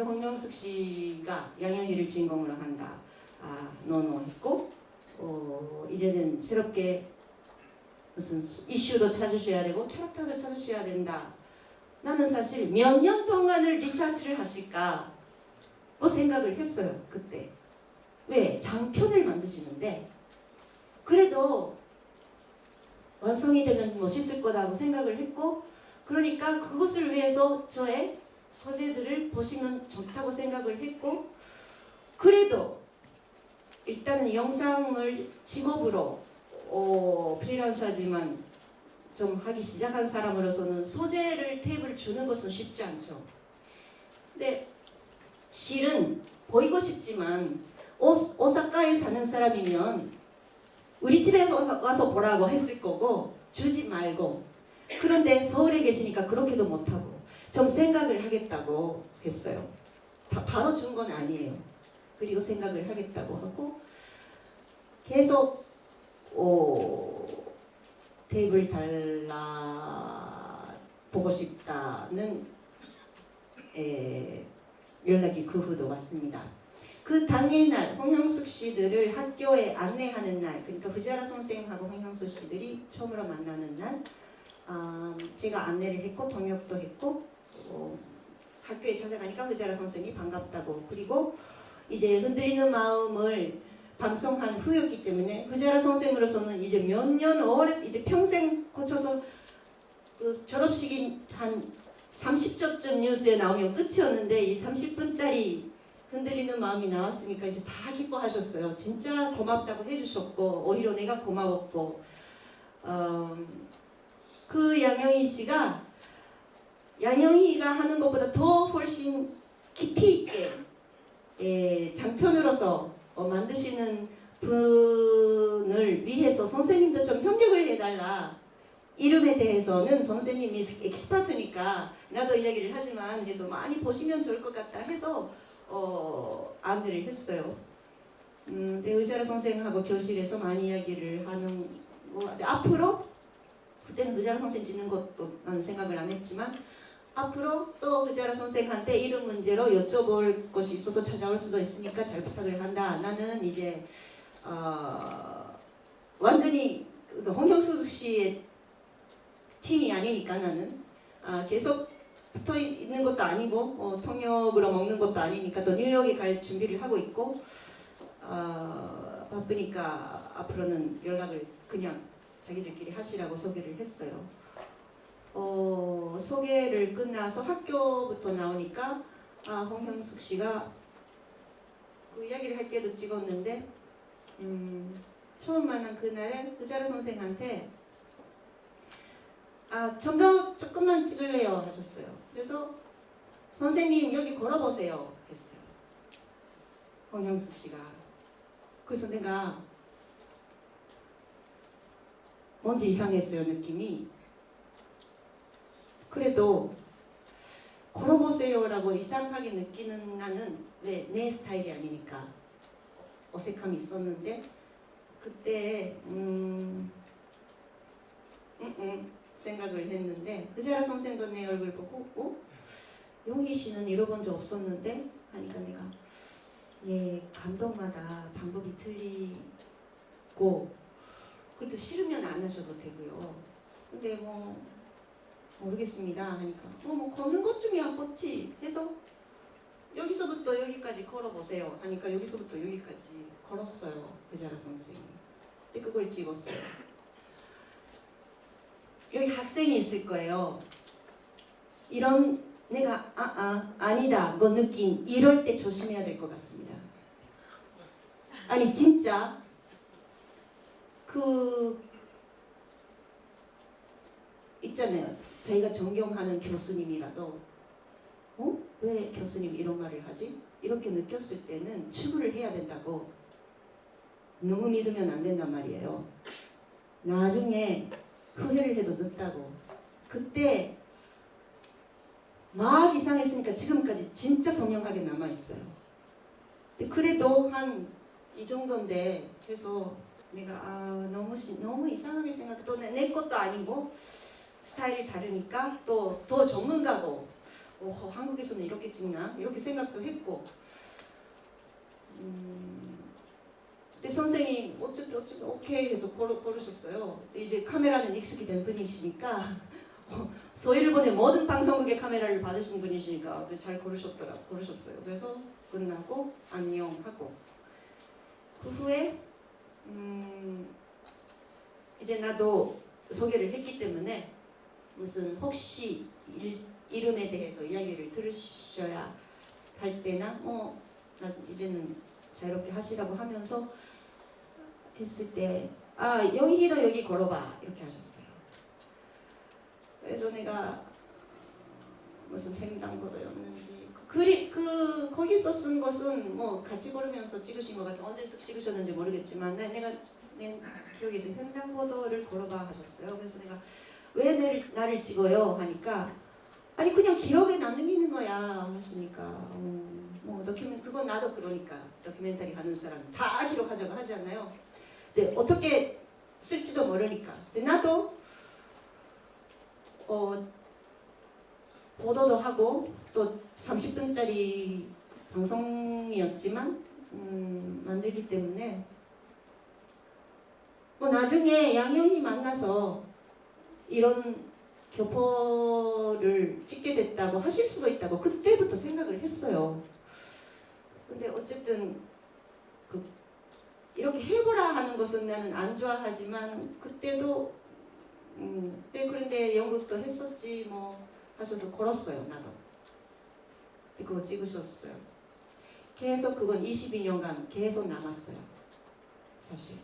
그래서 홍명숙 씨가 양현희를 주인공으로 한다. 아, 노노했고 어, 이제는 새롭게 무슨 이슈도 찾으셔야 되고 캐릭터도 찾으셔야 된다. 나는 사실 몇 년 동안을 리서치를 하실까 뭐 생각을 했어요 그때. 왜 장편을 만드시는데 그래도 완성이 되면 멋있을 거라고 생각을 했고 그러니까 그것을 위해서 저의 서재들을 보시면 좋다고 생각을 했고 그래도 일단은 영상을 직업으로 어, 프리랜서지만 좀 하기 시작한 사람으로서는 소재를 탭을 주는 것은 쉽지 않죠. 근데 실은 보이고 싶지만 오, 오사카에 사는 사람이면 우리 집에 와서, 와서 보라고 했을 거고 주지 말고 그런데 서울에 계시니까 그렇게도 못하고 좀 생각을 하겠다고 했어요. 다 바로 준 건 아니에요. 그리고 생각을 하겠다고 하고 계속 어, 테이블 달라 보고 싶다는 에, 연락이 그 후도 왔습니다. 그 당일날 홍형숙 씨들을 학교에 안내하는 날, 그러니까 부자라 선생하고 홍형숙 씨들이 처음으로 만나는 날, 아, 제가 안내를 했고 동역도 했고 어, 학교에 찾아가니까 부자라 선생이 반갑다고 그리고 이제 흔들리는 마음을 방송한 후였기 때문에 그자라 선생으로서는 이제 몇 년 오래 이제 평생 거쳐서 그 졸업식이 한 30초쯤 뉴스에 나오면 끝이었는데 이 30분짜리 흔들리는 마음이 나왔으니까 이제 다 기뻐하셨어요. 진짜 고맙다고 해주셨고 오히려 내가 고마웠고 어, 그 양영희 씨가 양영희가 하는 것보다 더 훨씬 깊이 있게 예, 장편으로서 어, 만드시는 분을 위해서 선생님도 좀 협력을 해달라. 이름에 대해서는 선생님이 엑스퍼트니까 나도 이야기를 하지만 그래서 많이 보시면 좋을 것 같다 해서 어, 안내를 했어요. 음, 네, 의자라 선생하고 교실에서 많이 이야기를 하는 거. 앞으로 그때는 의자라 선생 짓는 것도 생각을 안 했지만 앞으로 또 의자라 선생한테 이름 문제로 여쭤볼 것이 있어서 찾아올 수도 있으니까 잘 부탁을 한다. 나는 이제 어, 완전히 그 홍형숙 씨의 팀이 아니니까 나는 아, 계속 붙어 있는 것도 아니고 어, 통역으로 먹는 것도 아니니까 또 뉴욕에 갈 준비를 하고 있고 어, 바쁘니까 앞으로는 연락을 그냥 자기들끼리 하시라고 소개를 했어요. 어, 소개를 끝나서 학교부터 나오니까 아 홍형숙 씨가 그 이야기를 할 때도 찍었는데 음, 처음 만난 그날에 의자라 선생한테 아 점점 조금만 찍을래요 하셨어요. 그래서 선생님 여기 걸어보세요 했어요. 홍형숙 씨가 그래서 내가 뭔지 이상했어요 느낌이 그래도 걸어보세요라고 이상하게 느끼는 나는 왜내 스타일이 아니니까 어색함이 있었는데 그때 음, 음, 음 생각을 했는데 의자라 선생도 내 얼굴 보고 어? 용희 씨는 잃어본 적 없었는데 하니까 내가 예 감독마다 방법이 틀리고 그래도 싫으면 안 하셔도 되고요 근데 뭐 모르겠습니다. 하니까 어 뭐 걷는 것 중이야 걷지 해서 여기서부터 여기까지 걸어보세요. 하니까 여기서부터 여기까지 걸었어요. 의자라 선생님이 근데 그걸 찍었어요. 여기 학생이 있을 거예요. 이런 내가 아, 아 아니다. 거 느낀 이럴 때 조심해야 될 것 같습니다. 아니 진짜 그 있잖아요 저희가 존경하는 교수님이라도 어? 왜 교수님 이런 말을 하지? 이렇게 느꼈을 때는 추구를 해야 된다고 너무 믿으면 안 된단 말이에요. 나중에 후회를 해도 늦다고. 그때 막 이상했으니까 지금까지 진짜 선명하게 남아있어요. 그래도 한 이 정도인데 그래서 내가 아 너무 시, 너무 이상하게 생각 또내 내 것도 아니고 스타일이 다르니까 또 더 전문가고 오, 한국에서는 이렇게 찍나 이렇게 생각도 했고 음, 근데 선생님 어쨌든 어쨌든 오케이 해서 걸어, 걸으셨어요. 이제 카메라는 익숙이 된 분이시니까 어, 서일본의 모든 방송국의 카메라를 받으신 분이시니까 잘 걸으셨더라 걸으셨어요. 그래서 끝나고 안녕 하고 그 후에 음, 이제 나도 소개를 했기 때문에 무슨 혹시 일, 이름에 대해서 이야기를 들으셔야 할 때나 어, 나 이제는 자유롭게 하시라고 하면서 했을 때 아 여기도 여기 걸어봐 이렇게 하셨어요. 그래서 내가 무슨 횡단보도였는지 그 글이 그 거기서 쓴 것은 뭐 같이 걸으면서 찍으신 것 같아 언제 쓱 찍으셨는지 모르겠지만 내- 내가 내 기억에서 횡단보도를 걸어봐 하셨어요. 그래서 내가 왜 나를, 찍어요? 하니까 아니 그냥 기록에 남기는 거야. 하시니까 음, 뭐 도큐멘 그건 나도 그러니까 다큐멘터리 하는 사람 다 기록하자고 하지 않나요? 근데 어떻게 쓸지도 모르니까. 근데 나도 어 보도도 하고 또 30분짜리 방송이었지만 음, 만들기 때문에 뭐 나중에 양형이 만나서 이런 교포를 찍게 됐다고 하실 수도 있다고 그때부터 생각을 했어요. 근데 어쨌든 그 이렇게 해보라 하는 것은 나는 안 좋아하지만 그때도 음, 네 그런데 연극도 했었지 뭐 하셔서 걸었어요 나도. 그거 찍으셨어요. 계속 그건 22년간 계속 남았어요. 사실.